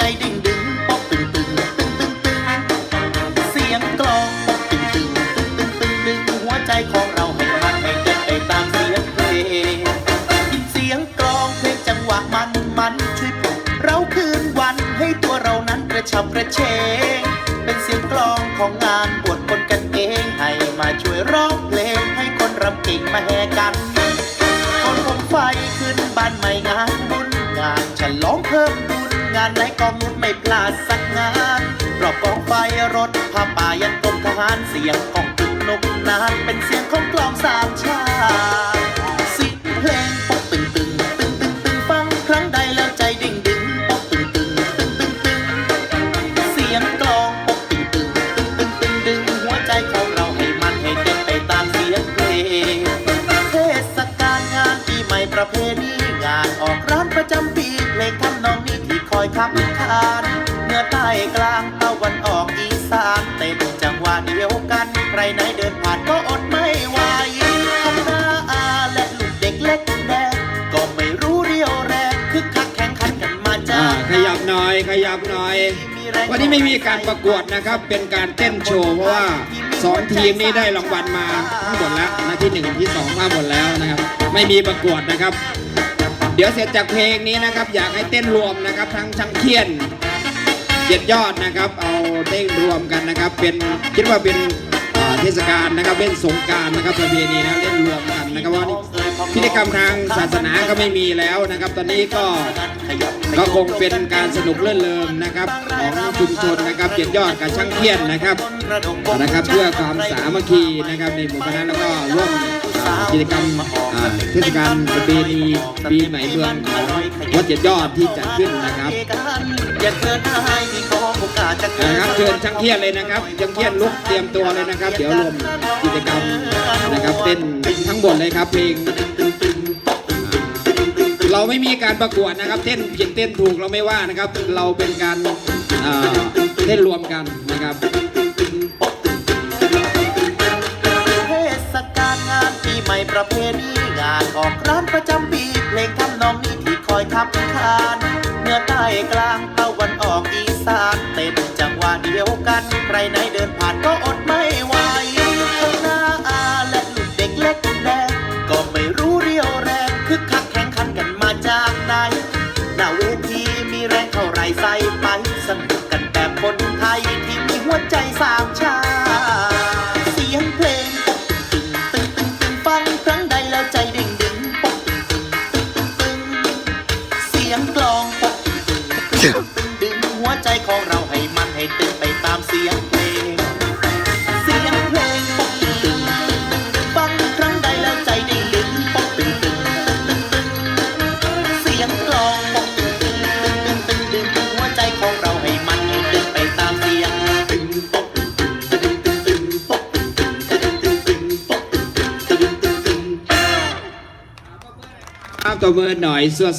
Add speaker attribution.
Speaker 1: ใจดึงดึงป๊อกตึงตึงตึงตึงตึงเสียงกลองป๊อกตึงตึงตึงตึงตึงดึงหัวใจของเราให้พัดให้เกิดไปตามเสียงเพลงยินเสียงกลองเพลงจังหวะมันมันช่วยปลุกเราคืนวันให้ตัวเรานั้นกระชับกระเชงเป็นเสียงกลองของงานบวชคนกันเองให้มาช่วยร้องานไหนกองนุนไม่พลาดสักงานรอบกองไฟรถผ้าป่ายันกรมทหารเสียงกองตึกนกนานเป็นเสียงของกลองสามชาติสิเพลงปกตึงตึงตึงตึงตึงฟังครั้งใดแล้วใจดิ่งดึงปกตึงตึงตึงตึงตึงเสียงกลองปกตึงตึงตึงตึงตึงดึงหัวใจของเราให้มันให้เต้นไปตามเสียงเพลงเทศกาลงานปีใหม่ประเพณี อยคับคานเหนือใต้กลางตะวันออกอีสานเต้นจังหวะเดียวกัน ใครไหนเดินผ่านก็อดไม่ไหวทำหน้าอาและลูกเด็กเล็กแดงก็ไม่รู้เรียวแรงคึกคักแข่งขันกันมาจ้า
Speaker 2: อ่าขยับหน่อยขยับหน่อย วันนี้ไม่มีการประกวดนะครับ เป็นการเต้นโชว์เพราะว่าสองทีมนี้ได้รางวัลมาทั้งหมดแล้วนะที่หนึ่งที่สองมาหมดแล้วนะครับ ไม่มีประกวดนะครับ เดี๋ยวเสร็จจากเพลงนี้นะครับ อยากให้เต้นรวมนะครับ ทั้งช่างเคียนเจ็ดยอดนะครับ เอาเต้นรวมกันนะครับ เป็นคิดว่าเป็นเทศกาลนะครับเป็นสงการนะครับประเพณีนะเล่นรวมกันนะครับว่าพิธีกรรมทางศาสนาก็ไม่มีแล้วนะครับ ตอนนี้ก็ก็คงเป็นการสนุกเลื่อนเลิมนะครับ ของชุมชนนะครับเจ็ดยอดกับช่างเทียนนะครับนะครับ เพื่อความสามัคคีนะครับในหมู่คณะแล้วก็ร่วม กิจกรรมอ่าเทศกาลประเพณีปีใหม่เมืองของวัดเจ็ดยอดที่จัดขึ้นนะครับ
Speaker 1: นะ
Speaker 2: ครับเชิญช่างเทียนเลยนะครับช่างเทียนลุกเตรียมตัวเลยนะครับ เดี๋ยวรวมกิจกรรมนะครับเต้นทั้งหมดเลยครับเพลงเราไม่มีการประกวดนะครับ เต้นผิดเต้นถูกเราไม่ว่านะครับ เราเป็นการเต้นรวมกันนะครับ
Speaker 1: นือใต้กลางตะวันออกอีสานเต้นจังหวะเดียวกัน ใครไหนเดินผ่านก็อดไม่ไหวทั้งหน้าอาและลูกเด็กเล็กแดงก็ไม่รู้เรียวแรงคึกคักแข่งขันกันมาจากไหนหน้าเวทีมีแรงเท่าไรใส่ไปสนุกกันแบบคนไทยที่มีหัวใจสามชาติเสียงเพลงตึงตึงตึงตึงฟังครั้งใดแล้วใจดิ่งดึงปกตึงตึงตึงตึงตึงเสียงกลอง ปกตึงตึงตึงตึงดึงหัวใจของเราให้มันให้ตึงไปตามเสียงเพลง เสียงเพลงปกตึงตึงตึงฟังครั้งใดแล้วใจดิ่งดึงปกตึงตึงตึงตึงตึงเสียงกลองปกตึงตึงตึงตึงตึงตึงหัวใจของเราให้มันให้ตึงไปตามเสียงตึงปกตึงตึงตึงตึงปกตึงตึงตึงตึงตึงปกตึงตึงตึงตึงตึง
Speaker 2: ครับตัวมือหน่อยสวด